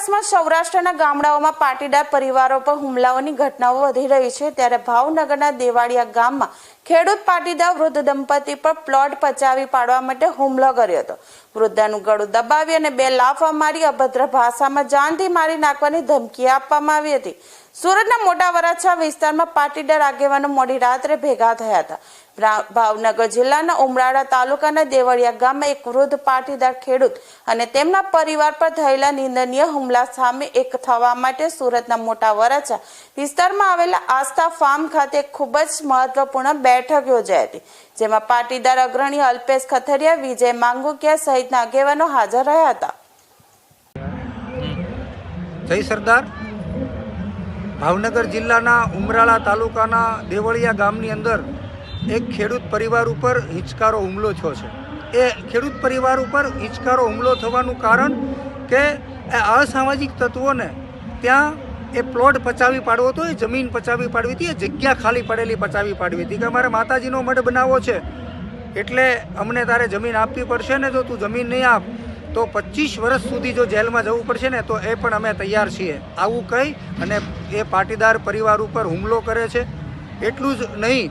વિસ્તારમાં સૌરાષ્ટ્રના ગામડાઓમાં પાટીદાર પરિવારો પર હુમલાઓની ઘટનાઓ વધી રહી છે. ત્યારે ભાવનગરના દેવાડિયા ગામમાં ખેડૂત પાટીદાર વૃદ્ધ દંપતી પર પ્લોટ પચાવી પાડવા માટે હુમલો કર્યો હતો. વૃદ્ધાનું ગળું દબાવી અને બે લાફા મારી અભદ્ર ભાષામાં જાનથી મારી નાખવાની ધમકી આપવામાં આવી હતી. સુરતના મોટા વરાછા વિસ્તારમાં પાટીદાર આગેવાનો મોડી રાત્રે ભેગા થયા હતા. ભાવનગર જિલ્લાના ઉમરાળા તાલુકાના દેવળિયા ગામમાં એક વૃદ્ધ પાટીદાર ખેડૂત અને તેમના પરિવાર પર થયેલા નિંદનીય હુમલા સામે એક થવા માટે સુરતના મોટા વરાછા વિસ્તારમાં આવેલા આસ્થા ફાર્મ ખાતે ખૂબ જ મહત્વપૂર્ણ બેઠક યોજાઈ હતી, જેમાં પાટીદાર અગ્રણી અલ્પેશ ખથરિયા, વિજય માંગુકિયા સહિતના આગેવાનો હાજર રહ્યા હતા. જય સરદાર. ભાવનગર જિલ્લાના ઉમરાળા તાલુકાના દેવળિયા ગામની અંદર એક ખેડૂત પરિવાર ઉપર હિંચકારો હુમલો થયો છે. એ ખેડૂત પરિવાર ઉપર હિંચકારો હુમલો થવાનું કારણ કે અસામાજિક તત્વોને ત્યાં એ પ્લોટ પચાવી પાડવો હતો, એ જમીન પચાવી પાડવી હતી, એ જગ્યા ખાલી પડેલી પચાવી પાડવી હતી કે અમારે માતાજીનો મઢ બનાવવો છે. એટલે અમને તારે જમીન આપવી પડશે ને જો તું જમીન નહીં આપ, તો પચીસ વર્ષ સુધી જો જેલમાં જવું પડશે ને, તો એ પણ અમે તૈયાર છીએ. આવું કહી અને એ પાટીદાર પરિવાર ઉપર હુમલો કરે છે. એટલું જ નહીં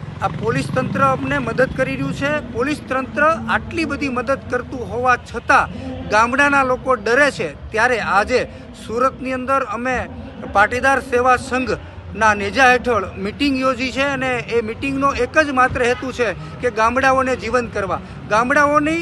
આ પોલીસ તંત્ર અમને મદદ કરી રહ્યું છે. પોલીસ તંત્ર આટલી બધી મદદ કરતું હોવા છતાં ગામડાના લોકો ડરે છે. ત્યારે આજે સુરતની અંદર અમે પાટીદાર સેવા સંઘ ના નેજા હેઠળ મિટિંગ યોજી છે અને એ મિટિંગનો એક જ માત્ર હેતુ છે કે ગામડાઓને જીવંત કરવા. ગામડાઓની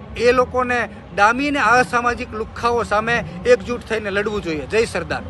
એ લોકોને ડામીને અસામાજિક લુખ્ખાઓ સામે એકજૂટ થઈને લડવું જોઈએ. જય સરદાર.